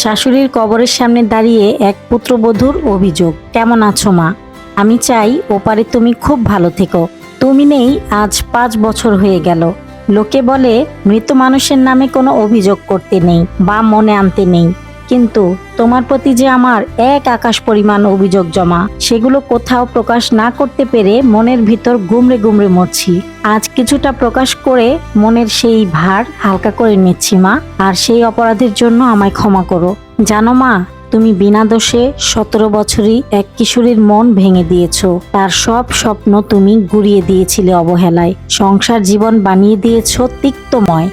শাশুড়ির কবরের সামনে দাঁড়িয়ে এক পুত্রবধূর অভিযোগ। কেমন আছো মা? আমি চাই ওপারে তুমি খুব ভালো থেকো। তুমি নেই, আজ পাঁচ বছর হয়ে গেল। লোকে বলে, মৃত মানুষের নামে কোনো অভিযোগ করতে নেই বা মনে আনতে নেই। কিন্তু তোমার প্রতি যে আমার এক আকাশ পরিমাণ অভিযোগ জমা, সেগুলো কোথাও প্রকাশ না করতে পেরে মনের ভিতর গুমড়ে গুমড়ে মরছি। আজ কিছুটা প্রকাশ করে মনের সেই ভার হালকা করে নিচ্ছি, মা, আর সেই অপরাধের জন্য আমায় ক্ষমা করো। জানো, মা, তুমি বিনা দোষে সতেরো বছরই এক কিশোরীর মন ভেঙে দিয়েছ। তার সব স্বপ্ন তুমি গুড়িয়ে দিয়েছিলে অবহেলায়। সংসার জীবন বানিয়ে দিয়েছ তিক্তময়।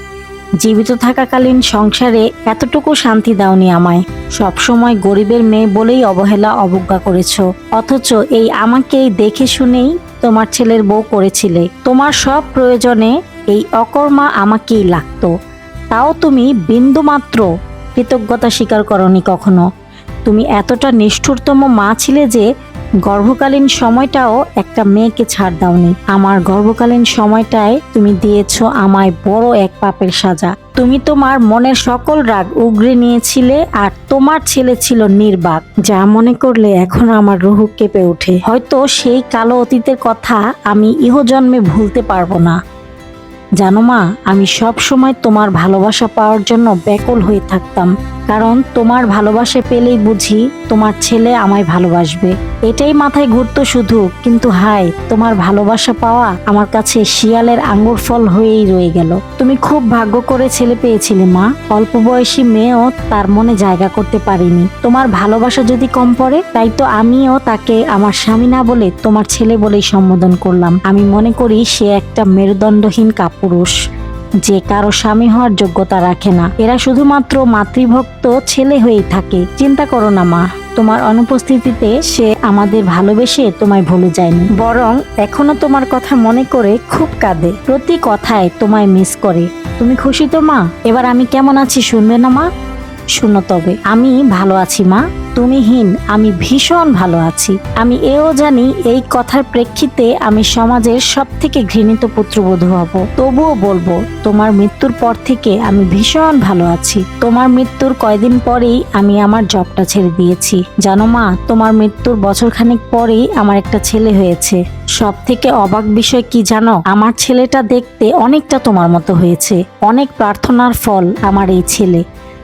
জীবিত থাকাকালীন সংসারে এতটুকু শান্তি দাওনি আমায়। সবসময় গরিবের মেয়ে বলেই অবহেলা অবজ্ঞা করেছ। অথচ এই আমাকেই দেখে শুনেই তোমার ছেলের বউ করেছিলে। তোমার সব প্রয়োজনে এই অকর্মা আমাকেই লাগতো। তাও তুমি বিন্দুমাত্র কৃতজ্ঞতা স্বীকার করনি কখনো। তুমি এতটা নিষ্ঠুরতম মা ছিলে যে গর্ভকালীন সময়টাও একটা মেয়েকে ছাড় দাওনি। আমার গর্ভকালীন সময়টায় তুমি দিয়েছ আমায় বড় এক পাপের সাজা। তুমি তোমার মনের সকল রাগ উগরে নিয়েছিলে আর তোমার ছেলে ছিল নির্বাক, যা মনে করলে এখন আমার রুহু কেঁপে ওঠে। হয়তো সেই কালো অতীতের কথা আমি ইহজন্মে ভুলতে পারব না। জানো মা, আমি সব সময় তোমার ভালোবাসা পাওয়ার জন্য ব্যাকুল হয়ে থাকতাম। কারণ তোমার ভালোবাসা পেলেই বুঝি তোমার ছেলে আমায় ভালোবাসবে। এটাই মাথায় ঘুরতো শুধু, কিন্তু হাই তোমার ভালোবাসা পাওয়া আমার কাছে শিয়ালের আঙ্গুর ফল হয়েই রয়ে গেল। তুমি খুব ভাগ্য করে ছেলে পেয়েছিলে মা। অল্প বয়সী মেয়েও তার মনে জায়গা করতে পারিনি। তোমার ভালোবাসা যদি কম পড়ে, তাই তো আমিও তাকে আমার স্বামী না বলে তোমার ছেলে বলেই সম্বোধন করলাম। আমি মনে করি সে একটা মেরুদণ্ডহীন কাপুরুষ। যে কারও স্বামী হওয়ার যোগ্যতা রাখে না। এরা শুধুমাত্র মাতৃভক্ত ছেলে হয়েই থাকে। চিন্তা করো না, মা। তোমার অনুপস্থিতিতে সে আমাদের ভালোবেসে তোমায় ভুলে যায়নি। বরং এখনও তোমার কথা মনে করে খুব কাঁদে। প্রতি কথায় তোমায় মিস করে। তুমি খুশি তো, মা? এবার আমি কেমন আছি, শুনবে না, মা? শুনো তবে, আমি ভালো আছি, মা। তুমিহীন আমি ভীষণ ভালো আছি। আমি এও জানি এই কথার প্রেক্ষিতে আমি সমাজের সব থেকে ঘৃণিত পুত্রবধূ হব। তবুও বলব, তোমার মৃত্যুর পর থেকে আমি ভীষণ ভালো আছি। তোমার মৃত্যুর কয়দিন পরেই আমি আমার জবটা ছেড়ে দিয়েছি। জানো, মা, তোমার মৃত্যুর বছরখানেক পরেই আমার একটা ছেলে হয়েছে। সব থেকে অবাক বিষয় কি জানো? আমার ছেলেটা দেখতে অনেকটা তোমার মতো হয়েছে। অনেক প্রার্থনার ফল আমার এই ছেলে।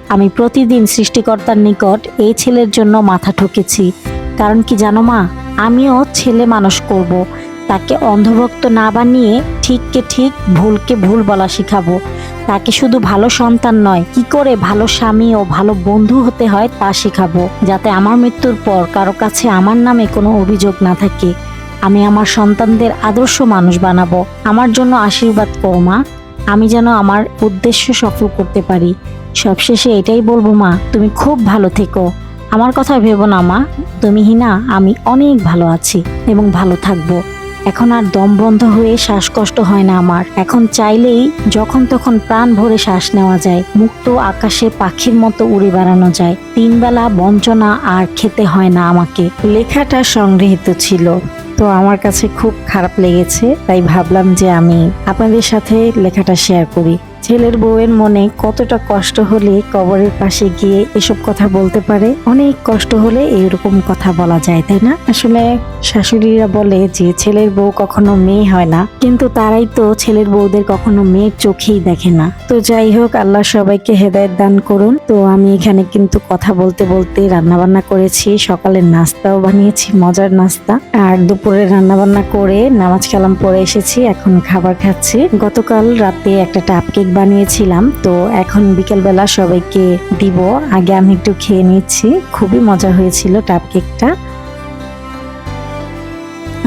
আমি প্রতিদিন সৃষ্টিকর্তার নিকট এই ছেলের জন্য মাথা ঠকেছি। কারণ কি জানো মা? আমিও ছেলে মানুষ করব। তাকে অন্ধভক্ত না বানিয়ে ঠিককে ঠিক, ভুলকে ভুল বলা শিখাবো। তাকে শুধু ভালো সন্তান নয়, কি করে ভালো স্বামী ও ভালো বন্ধু হতে হয় তা শেখাবো। যাতে আমার মৃত্যুর পর কারও কাছে আমার নামে কোনো অভিযোগ না থাকে। আমি আমার সন্তানদের আদর্শ মানুষ বানাবো। আমার জন্য আশীর্বাদ করো মা। আমি যেন আমার উদ্দেশ্য সফল করতে পারি। সবশেষে এটাই বলব মা, তুমি খুব ভালো থেকো। আমার কথা ভেবো না মা, তুমি হিনা, আমি অনেক ভালো আছি এবং ভালো থাকব। এখন আর দম বন্ধ হয়ে শ্বাসকষ্ট হয় না আমার। এখন চাইলেই যখন তখন প্রাণ ভরে শ্বাস নেওয়া যায়। মুক্ত আকাশে পাখির মতো উড়ে বেড়ানো যায়। তিন বেলা বঞ্চনা আর খেতে হয় না আমাকে। লেখাটা সংগৃহীত ছিল। তো আমার কাছে খুব খারাপ লেগেছে, তাই ভাবলাম যে আমি আপনাদের সাথে লেখাটা শেয়ার করি। ছেলের বউয়ের মনে কতটা কষ্ট হলে কবরের পাশে গিয়ে এসব কথা বলতে পারে? অনেক কষ্ট হলে এরকম কথা বলা যায়, তাই না? আসলে শাশুড়িরা বলে যে, ছেলের বউ কখনো মেয়ে হয় না। কিন্তু তারাই তো ছেলের বউদের কখনো মেয়ের চোখেই দেখে না। তো যাই হোক, আল্লাহ সবাইকে হেদায়ত দান করুন। তো আমি এখানে কিন্তু কথা বলতে বলতে রান্না বান্না করেছি। সকালের নাস্তাও বানিয়েছি, মজার নাস্তা। আর দুপুরে রান্না বান্না করে নামাজ কালাম পরে এসেছি, এখন খাবার খাচ্ছি। গতকাল রাতে একটা টাপ কেক বানিয়েছিলাম, তো এখন বিকেলবেলা সবাইকে দিব। আগে আমি একটু খেয়ে নিচ্ছি। খুবই মজা হয়েছিল টাপ কেকটা।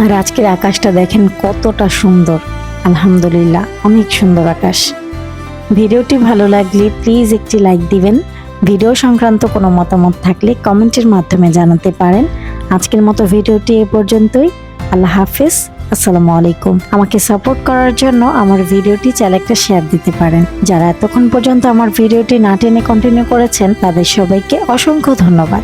আর আজকের আকাশটা দেখেন কতটা সুন্দর। আলহামদুলিল্লাহ, অনেক সুন্দর আকাশ। ভিডিওটি ভালো লাগলে প্লিজ একটি লাইক দিবেন। ভিডিও সংক্রান্ত কোনো মতামত থাকলে কমেন্টের মাধ্যমে জানাতে পারেন। আজকের মতো ভিডিওটি এ পর্যন্তই। আল্লাহ হাফিজ। আসসালামু আলাইকুম। আমাকে সাপোর্ট করার জন্য আমার ভিডিওটি চাইলে একটা শেয়ার দিতে পারেন। যারা এতক্ষণ পর্যন্ত আমার ভিডিওটি না টেনে কন্টিনিউ করেছেন, তাদের সবাইকে অসংখ্য ধন্যবাদ।